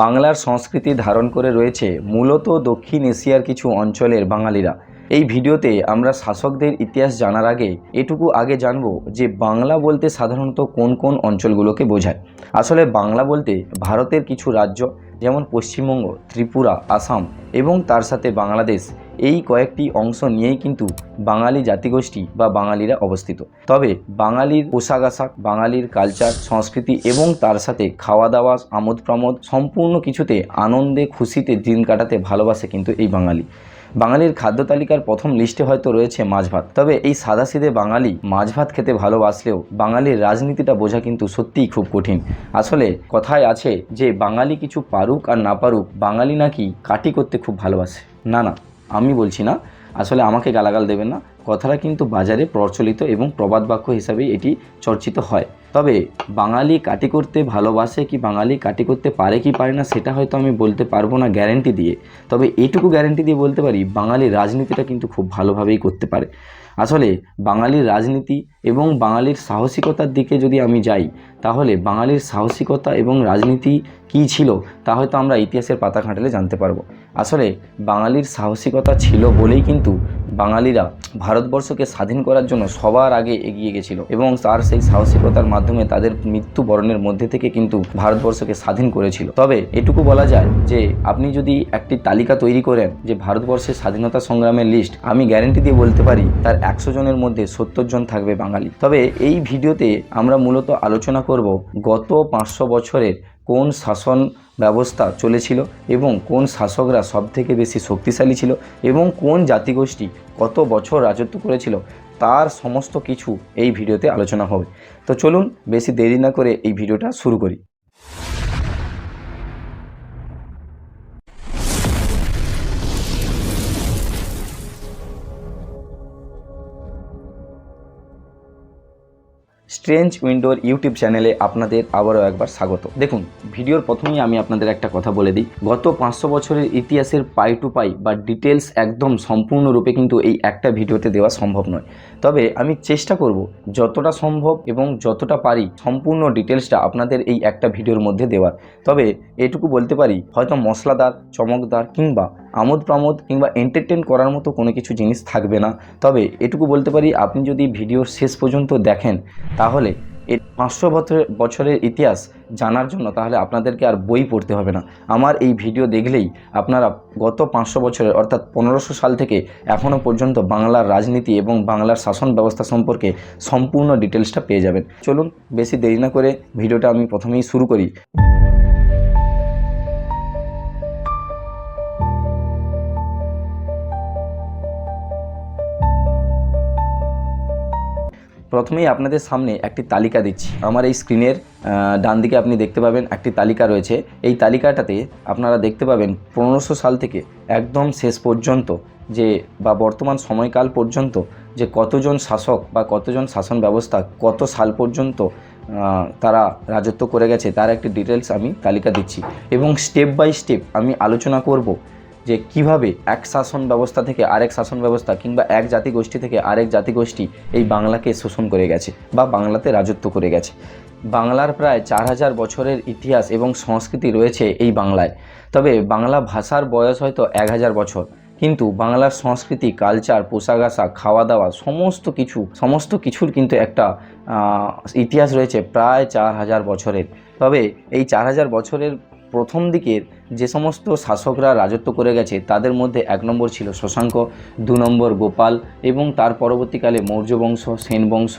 বাংলার সংস্কৃতি ধারণ করে রয়েছে মূলত দক্ষিণ এশিয়ার কিছু অঞ্চলের বাঙালিরা। এই ভিডিওতে আমরা শাসকদের ইতিহাস জানার আগে এটুকু আগে জানব যে বাংলা বলতে সাধারণত কোন কোন অঞ্চলগুলোকে বোঝায়। আসলে বাংলা বলতে ভারতের কিছু রাজ্য যেমন পশ্চিমবঙ্গ, ত্রিপুরা, আসাম এবং তার সাথে বাংলাদেশ, এই কয়েকটি অংশ নিয়েই কিন্তু বাঙালি জাতিগোষ্ঠী বা বাঙালিরা অবস্থিত। তবে বাঙালির পোশাক আশাক, বাঙালির কালচার সংস্কৃতি এবং তার সাথে খাওয়া দাওয়া আমোদ প্রমোদ সম্পূর্ণ কিছুতে আনন্দে, খুশিতে দিন কাটাতে ভালোবাসে কিন্তু এই বাঙালি। বাঙালির খাদ্য তালিকার প্রথম লিস্টে হয়তো রয়েছে মাছ ভাত তবে এই সাদাসিধে বাঙালি মাছ ভাত খেতে ভালোবাসলেও বাঙালির রাজনীতিটা বোঝা কিন্তু সত্যিই খুব কঠিন। আসলে কথায় আছে যে, বাঙালি কিছু পারুক আর না পারুক, বাঙালি নাকি কাটি করতে খুব ভালোবাসে। না না, আমি বলছি না। আসলে আমাকে গালাগাল দেবেন না। কথাটা কিন্তু বাজারে প্রচলিত এবং প্রবাদ বাক্য হিসাবে এটি চর্চিত হয়। তবে বাঙালি কাটি করতে ভালোবাসে কি বাঙালি কাটি করতে পারে কি পারে না সেটা হয়তো আমি বলতে পারব না গ্যারেন্টি দিয়ে। তবে এটুকু গ্যারেন্টি দিয়ে বলতে পারি বাঙালির রাজনীতিটা কিন্তু খুব ভালোভাবেই করতে পারে। আসলে বাঙালির রাজনীতি এবং বাঙালির সাহসিকতার দিকে যদি আমি যাই, তাহলে বাঙালির সাহসিকতা এবং রাজনীতি কী ছিল তা হয়তো আমরা ইতিহাসের পাতা ঘাঁটলে জানতে পারব। আসলে বাঙালির সাহসিকতা ছিল বলেই কিন্তু বাঙালিরা ভারতবর্ষকে স্বাধীন করার জন্য সবার আগে এগিয়ে গেছিল এবং তার সেই সাহসিকতার মাধ্যমে তাদের মৃত্যুবরণের মধ্যে থেকে কিন্তু ভারতবর্ষকে স্বাধীন করেছিল। তবে এটুকু বলা যায় যে আপনি যদি একটি তালিকা তৈরি করেন যে ভারতবর্ষের স্বাধীনতা সংগ্রামের লিস্ট, আমি গ্যারেন্টি দিয়ে বলতে পারি তার একশো জনের মধ্যে সত্তর জন থাকবে বাঙালি। তবে এই ভিডিওতে আমরা মূলত আলোচনা করব গত পাঁচশো বছরের কোন শাসন ব্যবস্থা চলেছিল এবং কোন শাসকরা সবথেকে বেশি শক্তিশালী ছিল এবং কোন জাতিগোষ্ঠী কত বছর রাজত্ব করেছিল, তার সমস্ত কিছু এই ভিডিওতে আলোচনা হবে। তো চলুন বেশি দেরি না করে এই ভিডিওটা শুরু করি। স্ট্রেঞ্জ উইন্ডোর ইউটিউব চ্যানেলে আপনাদের আবারও একবার স্বাগত। দেখুন, ভিডিওর প্রথমেই আমি আপনাদের একটা কথা বলে দিই। গত পাঁচশো বছরের ইতিহাসের পাই টু পাই বা ডিটেলস একদম সম্পূর্ণরূপে কিন্তু এই একটা ভিডিওতে দেওয়া সম্ভব নয়। তবে আমি চেষ্টা করব যতটা সম্ভব এবং যতটা পারি সম্পূর্ণ ডিটেলসটা আপনাদের এই একটা ভিডিওর মধ্যে দেওয়ার। তবে এটুকু বলতে পারি, হয়তো মশলাদার, চমকদার কিংবা আমোদ প্রমোদ কিংবা এন্টারটেন করার মতো কোনো কিছু জিনিস থাকবে না। তবে এটুকু বলতে পারি, আপনি যদি ভিডিওর শেষ পর্যন্ত দেখেন, তাহলে এর পাঁচশো বছর বছরের ইতিহাস জানার জন্য তাহলে আপনাদেরকে আর বই পড়তে হবে না। আমার এই ভিডিও দেখলেই আপনারা গত পাঁচশো বছরের, অর্থাৎ পনেরোশো সাল থেকে এখনও পর্যন্ত বাংলার রাজনীতি এবং বাংলার শাসন ব্যবস্থা সম্পর্কে সম্পূর্ণ ডিটেলসটা পেয়ে যাবেন। চলুন, বেশি দেরি না করে ভিডিওটা আমি প্রথমেই শুরু করি। প্রথমেই আপনাদের সামনে একটি তালিকা দিচ্ছি। আমার এই স্ক্রিনের ডান দিকে আপনি দেখতে পাবেন একটি তালিকা রয়েছে। এই তালিকাটাতে আপনারা দেখতে পাবেন পনেরোশো সাল থেকে একদম শেষ পর্যন্ত যে, বা বর্তমান সময়কাল পর্যন্ত যে কতজন শাসক বা কতজন শাসন ব্যবস্থা কত সাল পর্যন্ত তারা রাজত্ব করে গেছে, তার একটি ডিটেলস আমি তালিকা দিচ্ছি। এবং স্টেপ বাই স্টেপ আমি আলোচনা করব যে কীভাবে এক শাসন ব্যবস্থা থেকে আরেক শাসন ব্যবস্থা কিংবা এক জাতিগোষ্ঠী থেকে আরেক জাতিগোষ্ঠী এই বাংলাকে শোষণ করে গেছে বা বাংলাতে রাজত্ব করে গেছে। বাংলার প্রায় চার হাজার বছরের ইতিহাস এবং সংস্কৃতি রয়েছে এই বাংলায়। তবে বাংলা ভাষার বয়স হয়তো এক হাজার বছর। কিন্তু বাংলার সংস্কৃতি, কালচার, পোশাক আশাক খাওয়া দাওয়া সমস্ত কিছু, সমস্ত কিছুর কিন্তু একটা ইতিহাস রয়েছে প্রায় চার হাজার বছরের। তবে এই চার হাজার বছরের প্রথম দিকের যে সমস্ত শাসকরা রাজত্ব করে গেছে, তাদের মধ্যে এক নম্বর ছিল শশাঙ্ক, দু নম্বর গোপাল এবং তার পরবর্তীকালে মৌর্য বংশ, সেন বংশ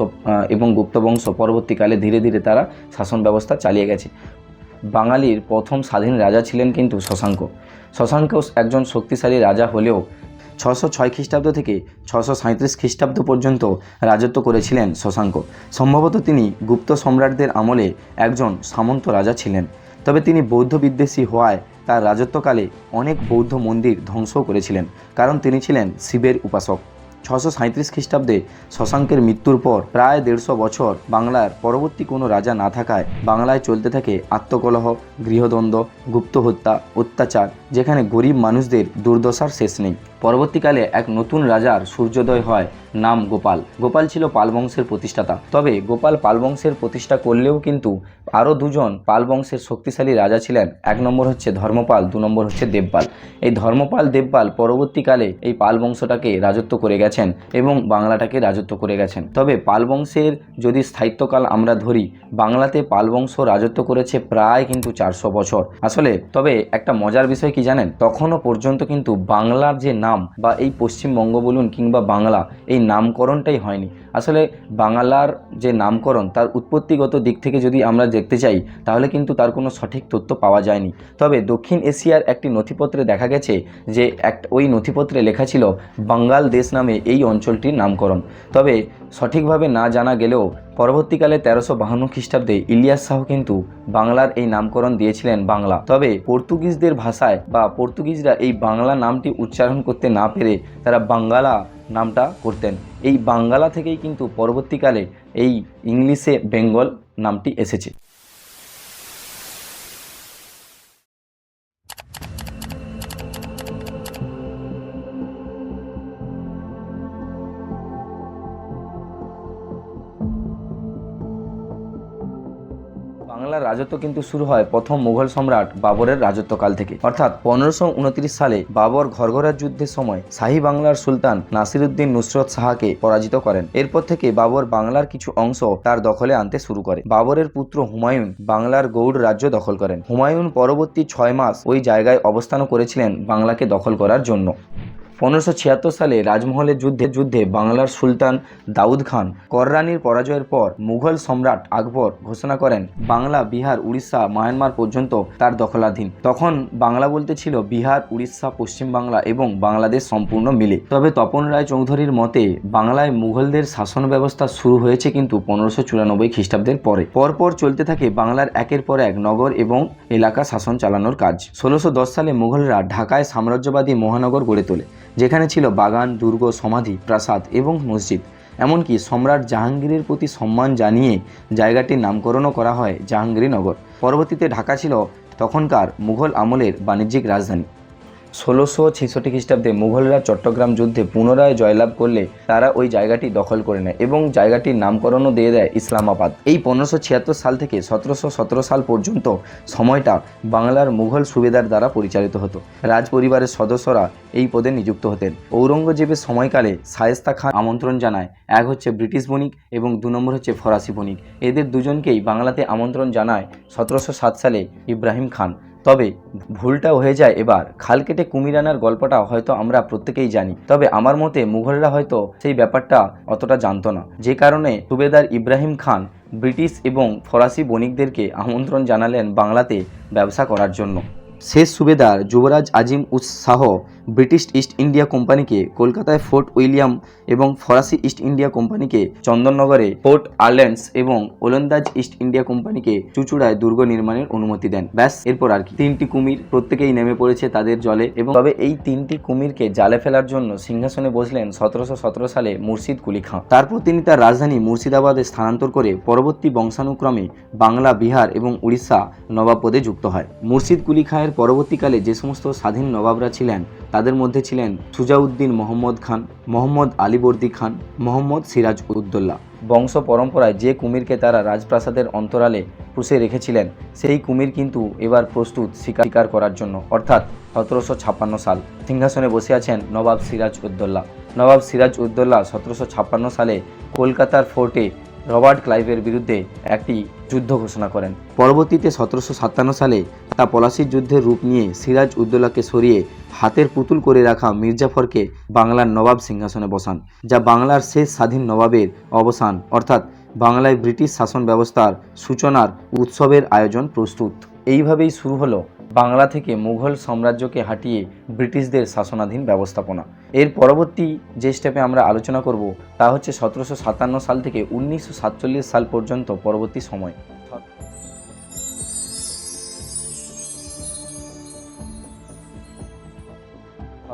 এবং গুপ্ত বংশ পরবর্তীকালে ধীরে ধীরে তারা শাসন ব্যবস্থা চালিয়ে গেছে। বাঙালির প্রথম স্বাধীন রাজা ছিলেন কিন্তু শশাঙ্ক। শশাঙ্ক একজন শক্তিশালী রাজা হলেও ছশো ছয় খ্রিস্টাব্দ থেকে ছশো সাঁত্রিশ খ্রিস্টাব্দ পর্যন্ত রাজত্ব করেছিলেন শশাঙ্ক। সম্ভবত তিনি গুপ্ত সম্রাটদের আমলে একজন সামন্ত রাজা ছিলেন। তবে তিনি বৌদ্ধ বিদ্বেষী হওয়ায় তার রাজত্বকালে অনেক বৌদ্ধ মন্দির ধ্বংস করেছিলেন, কারণ তিনি ছিলেন শিবের উপাসক। ছশো সাঁত্রিশ খ্রিস্টাব্দে শশাঙ্কের মৃত্যুর পর প্রায় দেড়শো বছর বাংলার পরবর্তী কোনো রাজা না থাকায় বাংলায় চলতে থাকে আত্মকলহ, গৃহদ্বন্দ্ব গুপ্ত হত্যা অত্যাচার যেখানে গরিব মানুষদের দুর্দশার শেষ নেই। পরবর্তীকালে এক নতুন রাজার সূর্যোদয় হয়, নাম গোপাল। গোপাল ছিল পাল বংশের প্রতিষ্ঠাতা। তবে গোপাল পাল বংশের প্রতিষ্ঠা করলেও কিন্তু আরও দুজন পাল বংশের শক্তিশালী রাজা ছিলেন। এক নম্বর হচ্ছে ধর্মপাল, দু নম্বর হচ্ছে দেবপাল। এই ধর্মপাল, দেবপাল পরবর্তীকালে এই পাল বংশটাকে রাজত্ব করে গেছেন এবং বাংলাটাকে রাজত্ব করে গেছেন। তবে পাল বংশের যদি স্থায়িত্বকাল আমরা ধরি, বাংলাতে পাল বংশ রাজত্ব করেছে প্রায় কিন্তু চারশো বছর। আসলে তবে একটা মজার বিষয় কি জানেন? তখনও পর্যন্ত কিন্তু বাংলার যে নাম বা এই পশ্চিমবঙ্গ বলুন কিংবা বাংলা, এই নামকরণটাই হয়নি। আসলে বাংলার যে নামকরণ, তার উৎপত্তিগত দিক থেকে যদি আমরা দেখতে চাই, তাহলে কিন্তু তার কোনো সঠিক তথ্য পাওয়া যায়নি। তবে দক্ষিণ এশিয়ার একটি নথিপত্রে দেখা গেছে যে, এক, ওই নথিপত্রে লেখা ছিল, বাঙ্গাল দেশ নামে এই অঞ্চলটির নামকরণ। তবে সঠিকভাবে না জানা গেলেও পরবর্তীকালে তেরোশো বাহান্ন খ্রিস্টাব্দে ইলিয়াস শাহ কিন্তু বাংলার এই নামকরণ দিয়েছিলেন বাংলা। তবে পর্তুগিজদের ভাষায় বা পর্তুগিজরা এই বাংলা নামটি উচ্চারণ করতে না পেরে তারা বাঙ্গালা নামটা করতেন। এই বাঙ্গালা থেকেই কিন্তু পরবর্তীকালে এই ইংলিশে বেঙ্গল নামটি এসেছে। বাংলার রাজত্ব কিন্তু শুরু হয় প্রথম মুঘল সম্রাট বাবরের রাজত্বকাল থেকে। অর্থাৎ পনেরোশো উনত্রিশ সালে বাবর ঘরঘরার যুদ্ধের সময় শাহী বাংলার সুলতান নাসিরুদ্দিন নুসরত শাহকে পরাজিত করেন। এরপর থেকে বাবর বাংলার কিছু অংশ তার দখলে আনতে শুরু করে। বাবরের পুত্র হুমায়ুন বাংলার গৌড় রাজ্য দখল করেন। হুমায়ুন পরবর্তী ছয় মাস ওই জায়গায় অবস্থান করেছিলেন বাংলাকে দখল করার জন্য। পনেরোশো ছিয়াত্তর সালে রাজমহলের যুদ্ধে যুদ্ধে বাংলার সুলতান দাউদ খান কররানির পরাজয়ের পর মুঘল সম্রাট আকবর ঘোষণা করেন, বাংলা, বিহার, উড়িষ্যা, মায়ানমার পর্যন্ত তার দখলাধীন। তখন বাংলা বলতে ছিল, বিহার, উড়িষ্যা পশ্চিমবাংলা এবং বাংলাদেশ সম্পূর্ণ মিলে। তবে তপন রায় চৌধুরীর মতে, বাংলায় মুঘলদের শাসন ব্যবস্থা শুরু হয়েছে কিন্তু পনেরোশো চুরানব্বই খ্রিস্টাব্দের পরে। পরপর চলতে থাকে বাংলার একের পর এক নগর এবং এলাকা শাসন চালানোর কাজ। ষোলোশো সালে মুঘলরা ঢাকায় সাম্রাজ্যবাদী মহানগর গড়ে তোলে। যেখানে ছিল বাগান, দুর্গ, সমাধি, প্রাসাদ এবং মসজিদ। এমনকি সম্রাট জাহাঙ্গীরের প্রতি সম্মান জানিয়ে জায়গাটির নামকরণও করা হয় জাহাঙ্গীরনগর। পরবর্তীতে ঢাকা ছিল তখনকার মুঘল আমলের বাণিজ্যিক রাজধানী। ষোলোশো ছেষট্টি খ্রিস্টাব্দে মুঘলরা চট্টগ্রাম যুদ্ধে পুনরায় জয়লাভ করলে তারা ওই জায়গাটি দখল করে নেয় এবং জায়গাটির নামকরণও দিয়ে দেয় ইসলামাবাদ। এই পনেরোশো ছিয়াত্তর সাল থেকে সতেরোশো সতেরো সাল পর্যন্ত সময়টা বাংলার মুঘল সুবেদার দ্বারা পরিচালিত হতো। রাজ পরিবারের সদস্যরা এই পদে নিযুক্ত হতেন। ঔরঙ্গজেবের সময়কালে শায়েস্তা খান আমন্ত্রণ জানায়, এক হচ্ছে ব্রিটিশ বণিক এবং দু নম্বর হচ্ছে ফরাসি বণিক। এদের দুজনকেই বাংলাতে আমন্ত্রণ জানায় সতেরোশো সাত সালে ইব্রাহিম খান। তবে ভুলটা হয়ে যায় এবার। খাল কেটে কুমির আনার গল্পটা হয়তো আমরা প্রত্যেকেই জানি। তবে আমার মতে মুঘলরা হয়তো সেই ব্যাপারটা অতটা জানতো না। যে কারণে সুবেদার ইব্রাহিম খান ব্রিটিশ এবং ফরাসি বণিকদেরকে আমন্ত্রণ জানালেন বাংলাতে ব্যবসা করার জন্য। শেষ সুবেদার যুবরাজ Azim us Shah British East India কোম্পানিকে কলকাতায় ফোর্ট উইলিয়াম এবং ফরাসি ইস্ট ইন্ডিয়া কোম্পানিকে চন্দননগরে, ফোর্ট আর্ল্যান্ডস এবং ওলন্দাজ ইস্ট ইন্ডিয়া কোম্পানিকে চুচুড়ায় দুর্গ নির্মাণের অনুমতি দেন। ব্যাস, এরপর আর কি। তিনটি কুমির প্রত্যেকেই নেমে পড়েছে তাদের জলে এবং তবে এই তিনটি কুমিরকে জালে ফেলার জন্য সিংহাসনে বসলেন সতেরোশো সতেরো সালে মুর্শিদ কুলি খাঁ। তারপর তিনি তার রাজধানী মুর্শিদাবাদে স্থানান্তর করে পরবর্তী বংশানুক্রমে বাংলা, বিহার এবং উড়িষ্যা নবাব পদে যুক্ত হয়। মুর্শিদ কুলি খাঁয়ের পরবর্তীকালে যে সমস্ত স্বাধীন নবাবরা ছিলেন, তাদের মধ্যে ছিলেন সুজাউদ্দিন মোহাম্মদ খান, মোহাম্মদ আলীবর্দী খান, মোহাম্মদ সিরাজ উদ্দোল্লা বংশ পরম্পরায় যে কুমিরকে তারা রাজপ্রাসাদের অন্তরালে পুষে রেখেছিলেন, সেই কুমির কিন্তু এবার প্রস্তুত শিকার করার জন্য, অর্থাৎ সতেরোশো ছাপ্পান্ন সাল। সিংহাসনে বসে আছেন নবাব সিরাজ উদ্দোল্লা নবাব সিরাজ উদ্দোল্লা সতেরোশো ছাপ্পান্ন সালে কলকাতার ফোর্টে রবার্ট ক্লাইভের বিরুদ্ধে একটি যুদ্ধ ঘোষণা করেন। পরবর্তীতে সতেরোশো সাতান্ন সালে তা পলাশির যুদ্ধের রূপ নিয়ে সিরাজ উদ্দৌলাকে সরিয়ে হাতের পুতুল করে রাখা মির্জাফরকে বাংলার নবাব সিংহাসনে বসান যা বাংলার শেষ স্বাধীন নবাবের অবসান অর্থাৎ বাংলায় ব্রিটিশ শাসন ব্যবস্থার সূচনার উৎসবের আয়োজন প্রস্তুত। এইভাবেই শুরু হলো বাংলা থেকে মুঘল সাম্রাজ্যকে হাঁটিয়ে ব্রিটিশদের শাসনাধীন ব্যবস্থাপনা। এর পরবর্তী যে স্টেপে আমরা আলোচনা করব, তা হচ্ছে সতেরোশো সাতান্ন সাল থেকে উনিশশো সাতচল্লিশ সাল পর্যন্ত পরবর্তী সময়।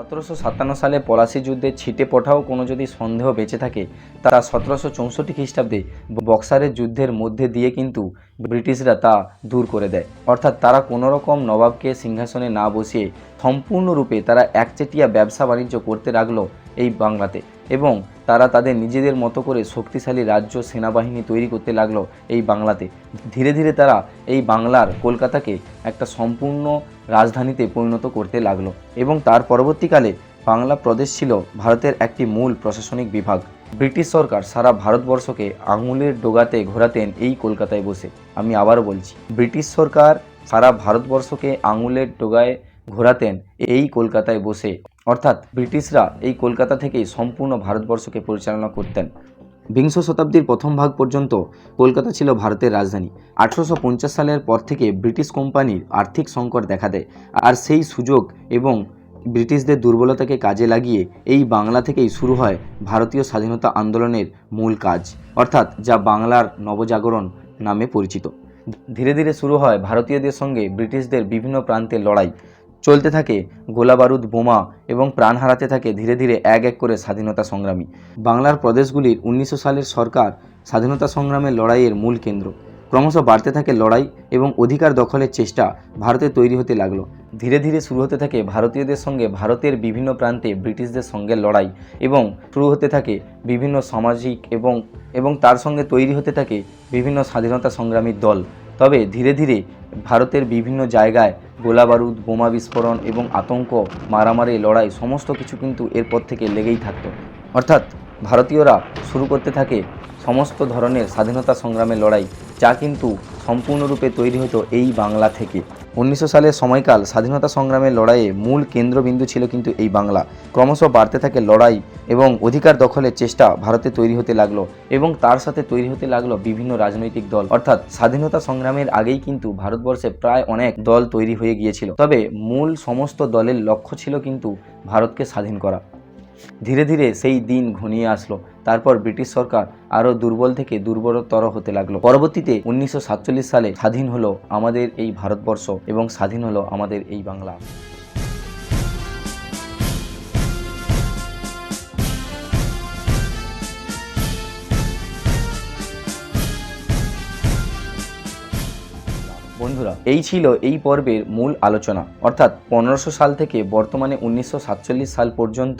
সতেরোশো সাতান্ন সালে পলাশি যুদ্ধে ছিটে পঠাও কোনো যদি সন্দেহ বেঁচে থাকে তারা সতেরোশো চৌষট্টি খ্রিস্টাব্দে বক্সারের যুদ্ধের মধ্যে দিয়ে কিন্তু ব্রিটিশরা তা দূর করে দেয়। অর্থাৎ তারা কোনো রকম নবাবকে সিংহাসনে না বসিয়ে সম্পূর্ণরূপে তারা একচেটিয়া ব্যবসা বাণিজ্য করতে লাগল এই বাংলাতে এবং তারা তাদের নিজেদের মতো করে শক্তিশালী রাজ্য সেনাবাহিনী তৈরি করতে লাগল এই বাংলাতে। ধীরে ধীরে তারা এই বাংলার কলকাতাকে একটা সম্পূর্ণ রাজধানীতে পরিণত করতে লাগল এবং তার পরবর্তীকালে বাংলা প্রদেশ ছিল ভারতের একটি মূল প্রশাসনিক বিভাগ। ব্রিটিশ সরকার সারা ভারতবর্ষকে আঙুলের ডোগাতে ঘোরাতেন এই কলকাতায় বসে। আমি আবারও বলছি, ব্রিটিশ সরকার সারা ভারতবর্ষকে আঙুলের ডোগায় ঘোরাতেন এই কলকাতায় বসে। অর্থাৎ ব্রিটিশরা এই কলকাতা থেকেই সম্পূর্ণ ভারতবর্ষকে পরিচালনা করতেন। বিংশ শতাব্দীর প্রথম ভাগ পর্যন্ত কলকাতা ছিল ভারতের রাজধানী। আঠারোশো সালের পর থেকে ব্রিটিশ কোম্পানির আর্থিক সংকট দেখা দেয়। আর সেই সুযোগ এবং ব্রিটিশদের দুর্বলতাকে কাজে লাগিয়ে এই বাংলা থেকেই শুরু হয় ভারতীয় স্বাধীনতা আন্দোলনের মূল কাজ, অর্থাৎ যা বাংলার নবজাগরণ নামে পরিচিত। ধীরে ধীরে শুরু হয় ভারতীয়দের সঙ্গে ব্রিটিশদের বিভিন্ন প্রান্তে লড়াই। চলতে থাকে গোলাবারুদ, বোমা এবং প্রাণ হারাতে থাকে ধীরে ধীরে এক এক করে স্বাধীনতা সংগ্রামী। বাংলার প্রদেশগুলির উনিশশো সালের সরকার স্বাধীনতা সংগ্রামের লড়াইয়ের মূল কেন্দ্র। ক্রমশ বাড়তে থাকে লড়াই এবং অধিকার দখলের চেষ্টা ভারতে তৈরি হতে লাগল। ধীরে ধীরে শুরু হতে থাকে ভারতীয়দের সঙ্গে ভারতের বিভিন্ন প্রান্তে ব্রিটিশদের সঙ্গে লড়াই এবং শুরু হতে থাকে বিভিন্ন সামাজিক এবং এবং তার সঙ্গে তৈরি হতে থাকে বিভিন্ন স্বাধীনতা সংগ্রামীর দল। তবে ধীরে ধীরে ভারতের বিভিন্ন জায়গায় গোলাবারুদ, বোমা বিস্ফোরণ এবং আতঙ্ক মারামারি, লড়াই সমস্ত কিছু কিন্তু এরপর থেকে লেগেই থাকত। অর্থাৎ ভারতীয়রা শুরু করতে থাকে সমস্ত ধরনের স্বাধীনতা সংগ্রামের লড়াই, যা কিন্তু সম্পূর্ণরূপে তৈরি হতো এই বাংলা থেকে। উনিশশো সালের সময়কাল স্বাধীনতা সংগ্রামের লড়াইয়ে মূল কেন্দ্রবিন্দু ছিল কিন্তু এই বাংলা। ক্রমশ বাড়তে থাকে লড়াই এবং অধিকার দখলের চেষ্টা ভারতে তৈরি হতে লাগল এবং তার সাথে তৈরি হতে লাগল বিভিন্ন রাজনৈতিক দল। অর্থাৎ স্বাধীনতা সংগ্রামের আগেই কিন্তু ভারতবর্ষে প্রায় অনেক দল তৈরি হয়ে গিয়েছিল। তবে মূল সমস্ত দলের লক্ষ্য ছিল কিন্তু ভারতকে স্বাধীন করা। ধীরে ধীরে সেই দিন ঘনিয়ে আসলো। তারপর ব্রিটিশ সরকার আরও দুর্বল থেকে দুর্বলতর হতে লাগল। পরবর্তীতে উনিশশো সাতচল্লিশ সালে স্বাধীন হলো আমাদের এই ভারতবর্ষ এবং স্বাধীন হলো আমাদের এই বাংলা। বন্ধুরা, এই ছিল এই পর্বের মূল আলোচনা। অর্থাৎ পনেরোশো সাল থেকে বর্তমানে উনিশশো সাতচল্লিশ সাল পর্যন্ত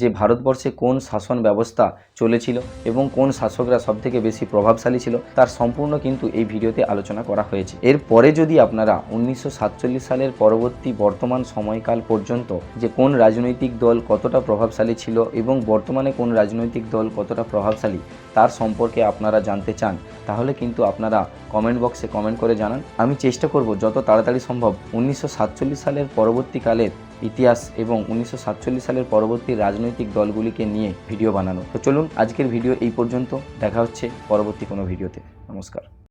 যে ভারতবর্ষে কোন শাসন ব্যবস্থা চলেছিল এবং কোন শাসকরা সবথেকে বেশি প্রভাবশালী ছিল, তার সম্পূর্ণ কিন্তু এই ভিডিওতে আলোচনা করা হয়েছে। এরপরে যদি আপনারা উনিশশো সাতচল্লিশ সালের পরবর্তী বর্তমান সময়কাল পর্যন্ত যে কোন রাজনৈতিক দল কতটা প্রভাবশালী ছিল এবং বর্তমানে কোন রাজনৈতিক দল কতটা প্রভাবশালী, তার সম্পর্কে আপনারা জানতে চান, তাহলে কিন্তু আপনারা কমেন্ট বক্সে কমেন্ট করে জানান। আমি চেষ্টা করব যত তাড়াতাড়ি সম্ভব উনিশশো সাতচল্লিশ সালের পরবর্তীকালের ইতিহাস এবং উনিশশো সাতচল্লিশ সালের পরবর্তী রাজনৈতিক দলগুলিকে নিয়ে ভিডিও বানানো। তো চলুন, আজকের ভিডিও এই পর্যন্ত। দেখা হচ্ছে পরবর্তী কোনো ভিডিওতে। নমস্কার।